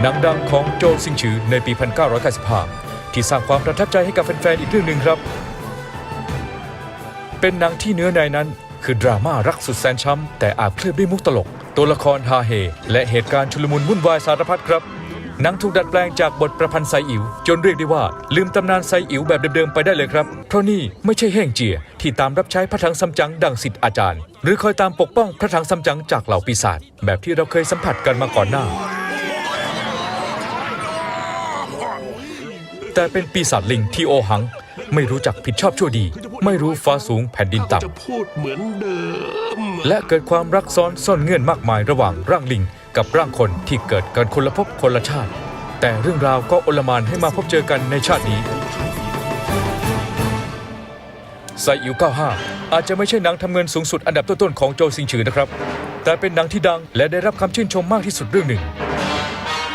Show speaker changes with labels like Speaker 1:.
Speaker 1: หนังดังของโจซิงฉือในปี 1995 ที่สร้างความประทับใจให้กับแฟนๆอีกเรื่องหนึ่งครับ เป็นหนังที่เนื้อในนั้น คือดราม่ารักสุดแสนช้ำแต่อาจเคลือบด้วยมุกตลก ตัวละครฮาเฮ และเหตุการณ์ชุลมุนวุ่นวายสารพัดครับหนังถูกดัดแปลงจากบทประพันธ์ไซอิ๋วจนเรียกได้ว่า ลืมตำนานไซอิ๋วแบบเดิมๆไปได้เลยครับ เพราะนี่ไม่ใช่แห้งเจีย ที่ตามรับใช้พระถังซัมจั๋งดังสิทธิ์อาจารย์ หรือคอยตามปกป้องพระถังซัมจั๋งจากเหล่าปีศาจแบบที่เราเคยสัมผัสกันมาก่อนหน้า แต่เป็นปีศาจลิงที่โอหัง ไม่รู้จักผิดชอบชั่วดี ไม่รู้ฟ้าสูงแผ่นดินต่ำ
Speaker 2: จะพูดเหมือนเดิม
Speaker 1: และเกิดความรักซ้อนซ่อนเงื่อนมากมายระหว่างร่างลิง กับร่างคนที่เกิดกันคนละภพคนละชาติ แต่เรื่องราวก็โอลหมานให้มาพบเจอกันในชาตินี้ ไซอิ๋ว95 อาจจะไม่ใช่หนังทำเงินสูงสุดอันดับต้นๆของโจซิงฉือนะครับ แต่เป็นหนังที่ดังและได้รับคำชื่นชมมากที่สุดเรื่องหนึ่ง